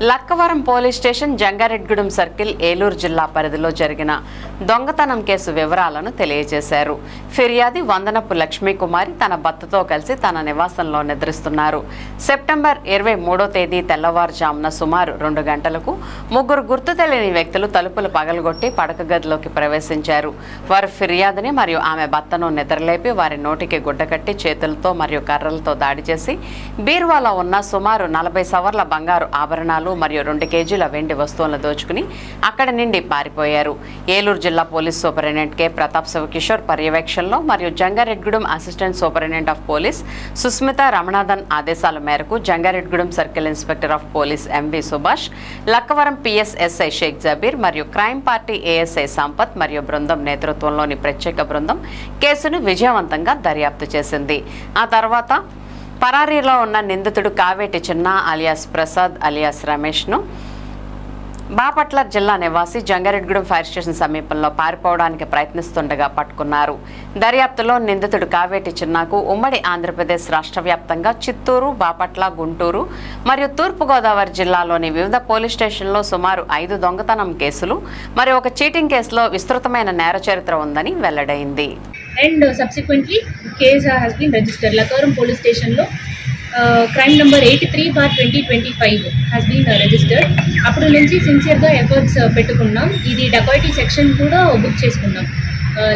Lakkavaram police station Jangareddygudem circle Eluru జిల్లా పరిధిలో జరిగిన దొంగతనం కేసు వివరాలను తెలియజేశారు. ఫిర్యాది వందనపు లక్ష్మీకుమారి తన భర్తతో కలిసి తన నివాసంలో నిద్రిస్తున్నారు. సెప్టెంబర్ ఇరవై మూడో తేదీ తెల్లవారుజామున సుమారు రెండు గంటలకు ముగ్గురు గుర్తు తెలియని వ్యక్తులు తలుపులు పగలగొట్టి పడక గదిలోకి ప్రవేశించారు. వారు ఫిర్యాదుని మరియు ఆమె భర్తను నిద్రలేపి వారి నోటికి గుడ్డకట్టి చేతులతో మరియు కర్రలతో దాడి చేసి బీరువాలో ఉన్న సుమారు నలభై సవర్ల బంగారు ఆభరణాలు మరియు రెండు కేజీల వెండి వస్తువులను దోచుకుని అక్కడి నుండి పారిపోయారు. ఏలూరు జిల్లా police superintendent K. Pratap Sivakishore పర్యవేక్షణలో మరియు Jangareddygudem assistant superintendent of police Susmitha Ramanathan ఆదేశాల మేరకు Jangareddygudem circle inspector of police MV Subhash Lakkavaram PSSI Sheikh Jabir మరియు క్రైమ్ పార్టీ ఏఎస్ఐ సంపత్ మరియు బృందం నేతృత్వంలోని ప్రత్యేక బృందం కేసును విజయవంతంగా దర్యాప్తు చేసింది. ఆ తర్వాత పరారీలో ఉన్న నిందితుడు కావేటి చిన్న అలియాస్ ప్రసాద్ అలియాస్ రమేష్ను బాపట్ల జిల్లా నివాసి జంగారెడ్గూడెం ఫైర్ స్టేషన్ సమీపంలో పారిపోవడానికి ప్రయత్నిస్తుండగా పట్టుకున్నారు. దర్యాప్తులో నిందితుడు కావేటి చిన్నాకు ఉమ్మడి ఆంధ్రప్రదేశ్ రాష్ట్ర వ్యాప్తంగా చిత్తూరు బాపట్ల గుంటూరు మరియు తూర్పుగోదావరి జిల్లాలోని వివిధ పోలీస్ స్టేషన్లో సుమారు ఐదు దొంగతనం కేసులు మరియు ఒక చీటింగ్ కేసులో విస్తృతమైన నేర చరిత్ర ఉందని వెల్లడైంది. And subsequently case has been register Lakkavaram police స్టేషన్లో crime number eighty three bar twenty twenty five has been registered అప్పుడు నుంచి సిన్సియర్గా ఎఫర్ట్స్ పెట్టుకున్నాం. ఇది డకాయిటీ సెక్షన్ కూడా బుక్ చేసుకున్నాం.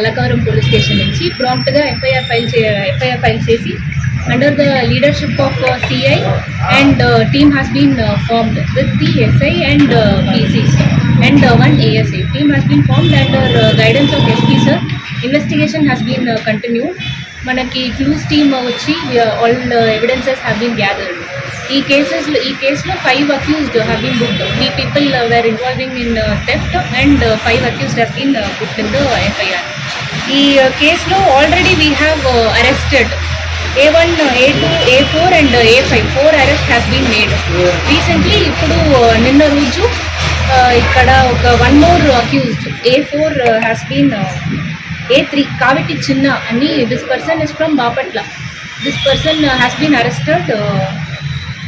లకవరం పోలీస్ స్టేషన్ నుంచి. ప్రాంప్ట్గా ఎఫ్ఐఆర్ ఫైల్ చే ఎఫ్ఐఆర్ ఫైల్ చేసి under the leadership of CI and team has been formed with the SI and PCs and one ASI team has been formed under guidance of SP sir investigation has been continued మనకి clues team వచ్చి all evidences have been gathered ఈ cases ఈ కేసులో five accused have been booked three people were involving in theft and five accused have been booked in the FIR ఈ కేసులో already we have arrested A one A two A four and A five four arrest has been made recently ఇప్పుడు నిన్న రోజు ఇక్కడ ఒక one more accused A four has been A three కాబట్టి చిన్న అని this person is from Bapatla this person has been arrested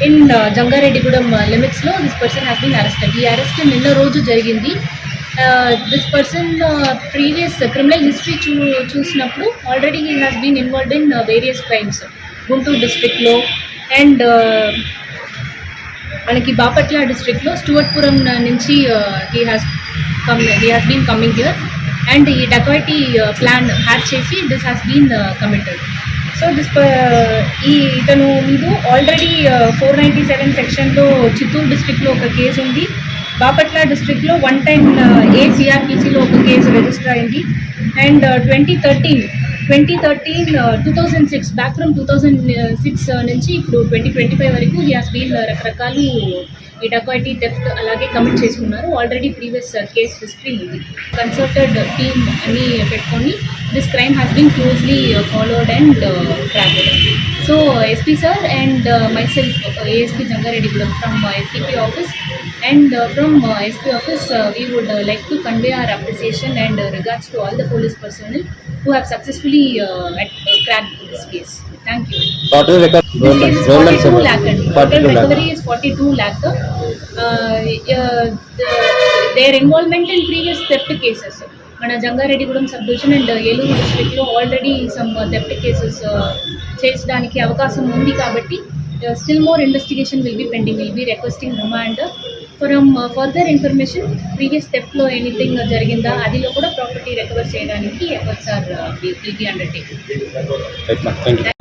in Jangareddygudem లిమిట్స్లో this person has been arrested ఈ అరెస్ట్ నిన్న రోజు జరిగింది. This person previous criminal history చూ చూసినప్పుడు already he has been involved in various crimes Guntur డిస్ట్రిక్ట్లో and uh, మనకి బాపట్ల డిస్ట్రిక్ట్లో స్టూవర్ట్పురం నుంచి he has come he has been coming here and ఈ డకాయిటీ ప్లాన్ హ్యాక్ చేసి this has been committed so this ఈ ఇతను ముందు ఆల్రెడీ ఫోర్ నైంటీ సెవెన్ సెక్షన్లో చిత్తూరు డిస్ట్రిక్ట్లో ఒక కేసు ఉంది. బాపట్ల డిస్ట్రిక్ట్లో వన్ టైం ఏ సిఆర్పిసిలో ఒక కేసు రిజిస్టర్ అయింది. And twenty thirteen twenty thirteen two thousand six back from two thousand six నుంచి ఇప్పుడు ట్వంటీ ట్వంటీ ఫైవ్ వరకు ఈ హాస్ బీన్ రకరకాలు ఈ డకాయిటీ డెఫ్ట్ అలాగే కమిట్ చేసుకున్నారు. Already previous case history consulted team అని పెట్టుకొని this crime has been closely followed and tracked so SP sir and myself ASP కూడా from SPP office And from SP office we would like to convey our appreciation and regards to all the police personnel who have successfully uh, at, uh, cracked this case. Thank you. Total record This case is 42 lakh. and Total 42 lakh. recovery is 42 lakh. Uh, uh, the, their involvement in previous theft cases. మన Jangareddygudem sub division and Eluru డిస్ట్రిక్ట్లో already some theft cases చేసడానికి అవకాశం ఉంది కాబట్టి still more investigation will be pending will be requesting remand from further information previous థెఫ్ట్లో anything జరిగిందా? అదిలో కూడా property recover చేయడానికి efforts are will be undertaking